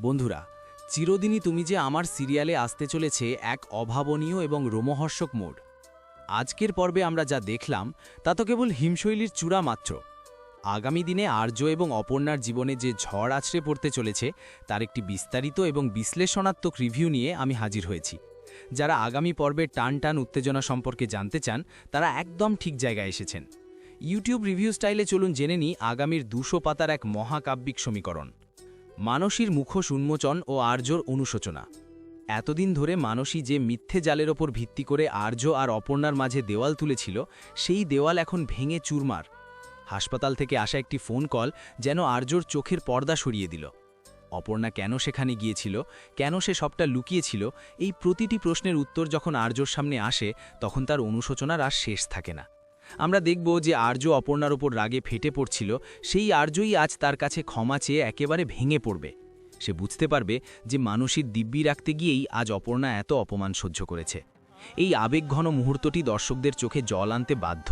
বন্ধুরা, চিরদিনই তুমি যে আমার সিরিয়ালে আসতে চলেছে এক অভাবনীয় এবং রোমহর্ষক মোড়। আজকের পর্বে আমরা যা দেখলাম, তা তো কেবল হিমশৈলীর চূড়া মাত্র। আগামী দিনে আর্য এবং অপর্ণার জীবনে যে ঝড় আছড়ে পড়তে চলেছে, তার একটি বিস্তারিত এবং বিশ্লেষণাত্মক রিভিউ নিয়ে আমি হাজির হয়েছি। যারা আগামী পর্বের টান টান উত্তেজনা সম্পর্কে জানতে চান, তারা একদম ঠিক জায়গায় এসেছেন। ইউটিউব রিভিউ স্টাইলে চলুন জেনে নিই আগামীর দুশো পাতার এক মহাকাব্যিক সমীকরণ। মানসীর মুখোশ উন্মোচন ও আর্যর অনুশোচনা। এতদিন ধরে মানসী যে মিথ্যে জালের ওপর ভিত্তি করে আর্য আর অপর্ণার মাঝে দেওয়াল তুলেছিল, সেই দেওয়াল এখন ভেঙে চুরমার। হাসপাতাল থেকে আসা একটি ফোন কল যেন আর্যর চোখের পর্দা সরিয়ে দিল। অপর্ণা কেন সেখানে গিয়েছিল, কেন সে সবটা লুকিয়েছিল, এই প্রতিটি প্রশ্নের উত্তর যখন আর্যর সামনে আসে, তখন তার অনুশোচনার আর শেষ থাকে না। আমরা দেখব যে আর্য অপর্ণার ওপর রাগে ফেটে পড়ছিল, সেই আর্যই আজ তার কাছে ক্ষমা চেয়ে একেবারে ভেঙে পড়বে। সে বুঝতে পারবে যে মানুষের দিব্যি রাখতে গিয়েই আজ অপর্ণা এত অপমান সহ্য করেছে। এই আবেগঘন মুহূর্তটি দর্শকদের চোখে জল আনতে বাধ্য।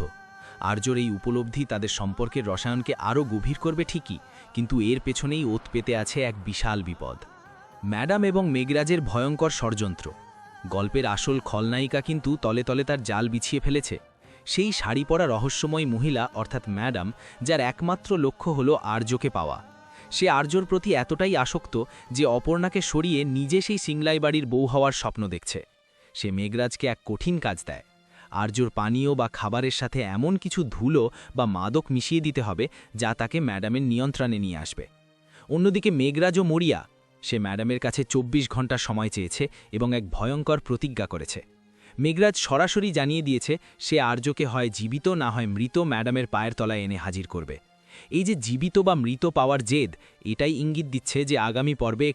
আর্যর এই উপলব্ধি তাদের সম্পর্কের রসায়নকে আরও গভীর করবে ঠিকই, কিন্তু এর পেছনেই ওত পেতে আছে এক বিশাল বিপদ। ম্যাডাম এবং মেঘরাজের ভয়ঙ্কর ষড়যন্ত্র। গল্পের আসল খলনায়িকা কিন্তু তলে তলে তার জাল বিছিয়ে ফেলেছে। সেই শাড়ি পরা রহস্যময় মহিলা, অর্থাৎ ম্যাডাম, যার একমাত্র লক্ষ্য হল আর্যকে পাওয়া। সে আর্যর প্রতি এতটাই আসক্ত যে অপর্ণাকে সরিয়ে নিজে সেই সিংলাই বাড়ির বউ হওয়ার স্বপ্ন দেখছে। সে মেঘরাজকে এক কঠিন কাজ দেয়। আর্যর পানীয় বা খাবারের সাথে এমন কিছু ধুলো বা মাদক মিশিয়ে দিতে হবে, যা তাকে ম্যাডামের নিয়ন্ত্রণে নিয়ে আসবে। অন্যদিকে মেঘরাজও মরিয়া। সে ম্যাডামের কাছে ২৪ ঘণ্টা সময় চেয়েছে এবং এক ভয়ঙ্কর প্রতিজ্ঞা করেছে। মেঘরাজ সরাসরি জানিয়ে দিয়েছে, সে আর্যকে হয় জীবিত, না হয় মৃত ম্যাডামের পায়ের তলায় এনে হাজির করবে। এই যে জীবিত বা মৃত পাওয়ার জেদ, এটাই ইঙ্গিত দিচ্ছে যে আগামী পর্বে